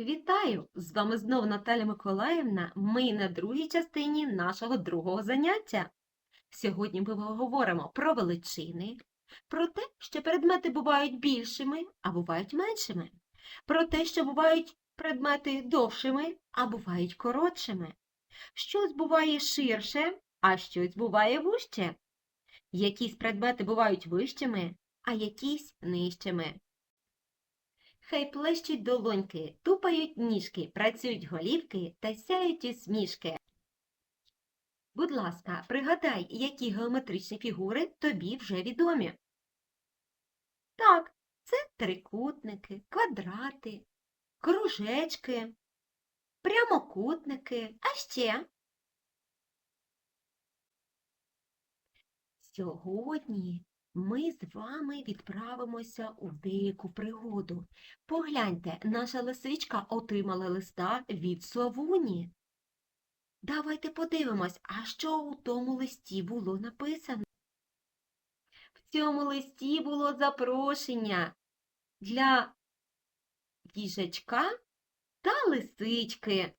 Вітаю! З вами знову Наталя Миколаївна. Ми на другій частині нашого другого заняття. Сьогодні ми говоримо про величини, про те, що предмети бувають більшими, а бувають меншими, про те, що бувають предмети довшими, а бувають коротшими. Щось буває ширше, а щось буває вужче. Якісь предмети бувають вищими, а якісь нижчими. Хай плещуть долоньки, тупають ніжки, працюють голівки та сяють усмішки. Будь ласка, пригадай, які геометричні фігури тобі вже відомі. Так, це трикутники, квадрати, кружечки, прямокутники, а ще. Сьогодні ми з вами відправимося у деяку пригоду. Погляньте, наша лисичка отримала листа від совуні. Давайте подивимось, а що у тому листі було написано. В цьому листі було запрошення для їжачка та лисички.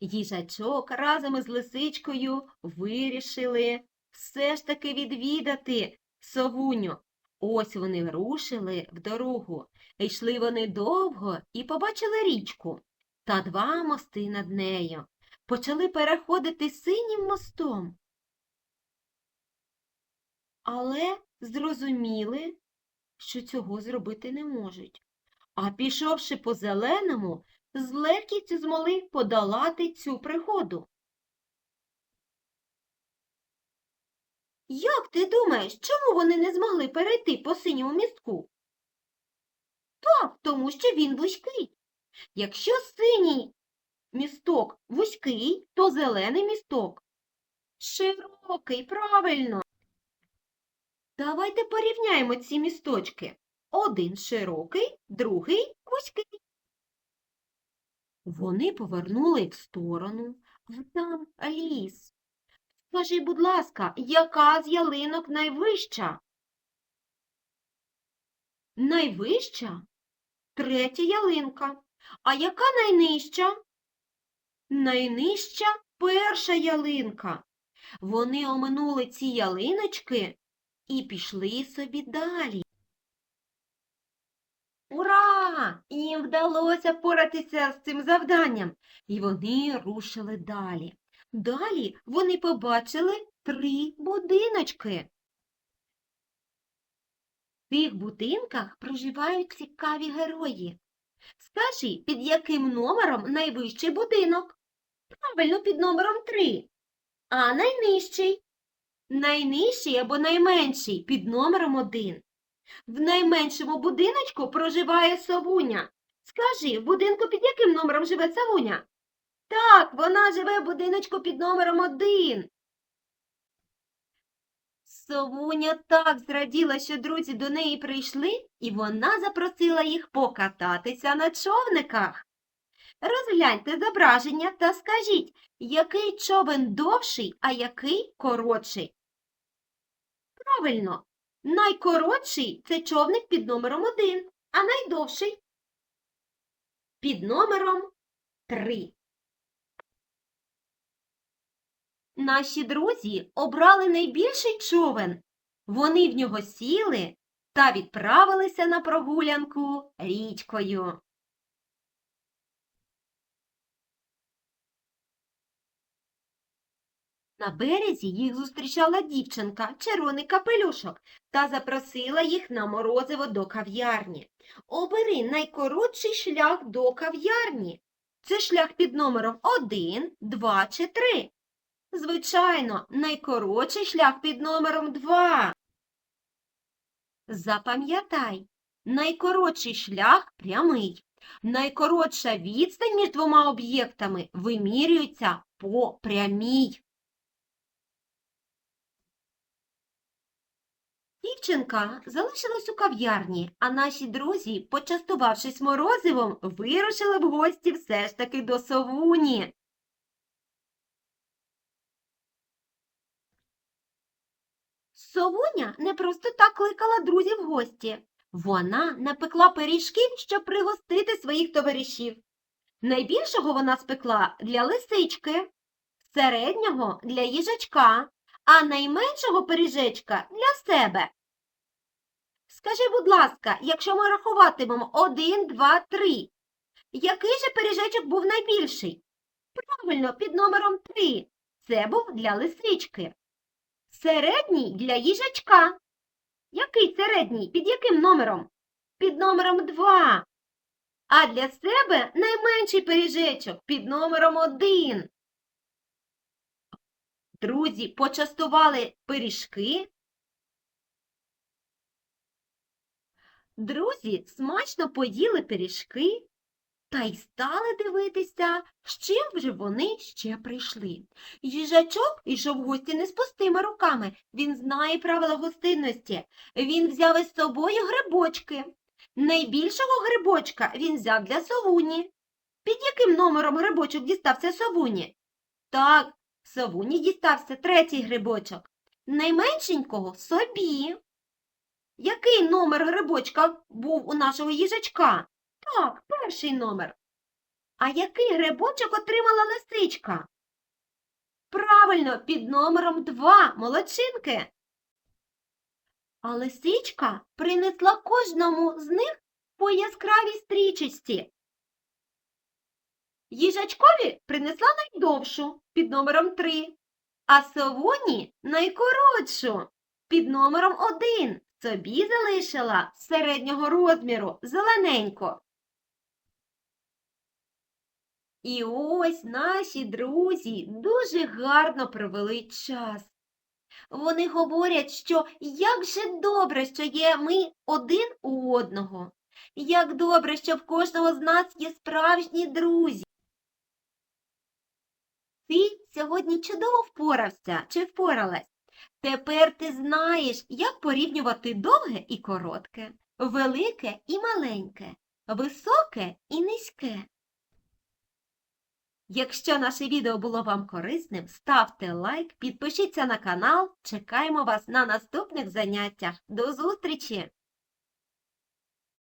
Їжачок разом із лисичкою вирішили все ж таки відвідати совуню. Ось вони рушили в дорогу. Йшли вони довго і побачили річку та два мости над нею. Почали переходити синім мостом. Але зрозуміли, що цього зробити не можуть. А пішовши по зеленому, з легкістю змогли подолати цю пригоду. Як ти думаєш, чому вони не змогли перейти по синьому містку? Так, тому що він вузький. Якщо синій місток вузький, то зелений місток широкий, правильно. Давайте порівняємо ці місточки. Один широкий, другий вузький. Вони повернули в сторону, а там ліс. Скажи, будь ласка, яка з ялинок найвища? Найвища? Третя ялинка. А яка найнижча? Найнижча перша ялинка. Вони оминули ці ялиночки і пішли собі далі. Ура! Їм вдалося впоратися з цим завданням, і вони рушили далі. Далі вони побачили три будиночки. В тих будинках проживають цікаві герої. Скажи, під яким номером найвищий будинок? Правильно, під номером три. А найнижчий? Найнижчий або найменший під номером один. В найменшому будиночку проживає совуня. Скажи, в будинку під яким номером живе совуня? Так, вона живе в будиночку під номером один. Совуня так зраділа, що друзі до неї прийшли, і вона запросила їх покататися на човниках. Розгляньте зображення та скажіть, який човен довший, а який коротший. Правильно, найкоротший це човник під номером один, а найдовший під номером три. Наші друзі обрали найбільший човен. Вони в нього сіли та відправилися на прогулянку річкою. На березі їх зустрічала дівчинка, червоний капелюшок, та запросила їх на морозиво до кав'ярні. Обери найкоротший шлях до кав'ярні. Це шлях під номером 1, 2 чи 3. Звичайно, найкоротший шлях під номером 2. Запам'ятай, найкоротший шлях прямий. Найкоротша відстань між двома об'єктами вимірюється по прямій. Дівчинка залишилась у кав'ярні, а наші друзі, почастувавшись морозивом, вирушили в гості все ж таки до совуні. Совуня не просто так кликала друзів в гості. Вона напекла пиріжків, щоб пригостити своїх товаришів. Найбільшого вона спекла для лисички, середнього для їжачка, а найменшого пиріжечка для себе. Скажи, будь ласка, якщо ми рахуватимемо один, два, три, який же пиріжечок був найбільший? Правильно, під номером три. Це був для лисички. Середній для їжачка. Який середній? Під яким номером? Під номером два. А для себе найменший пиріжечок під номером один. Друзі почастували пиріжки. Друзі смачно поїли пиріжки та й стали дивитися, з чим вже вони ще прийшли. Їжачок йшов в гості не з пустими руками. Він знає правила гостинності. Він взяв із собою грибочки. Найбільшого грибочка він взяв для совуні. Під яким номером грибочок дістався совуні? Так, совуні дістався третій грибочок. Найменшенького собі. Який номер грибочка був у нашого їжачка? Так, перший номер. А який грибочок отримала лисичка? Правильно, під номером два, молодчинки. А лисичка принесла кожному з них по яскравій стрічечці. Їжачкові принесла найдовшу під номером три, а совуні найкоротшу під номером один. Собі залишила середнього розміру зелененько. І ось наші друзі дуже гарно провели час. Вони говорять, що як же добре, що є ми один у одного, як добре, що в кожного з нас є справжні друзі. Ти сьогодні чудово впорався чи впоралась. Тепер ти знаєш, як порівнювати довге і коротке, велике і маленьке, високе і низьке. Якщо наше відео було вам корисним, ставте лайк, підпишіться на канал. Чекаємо вас на наступних заняттях. До зустрічі!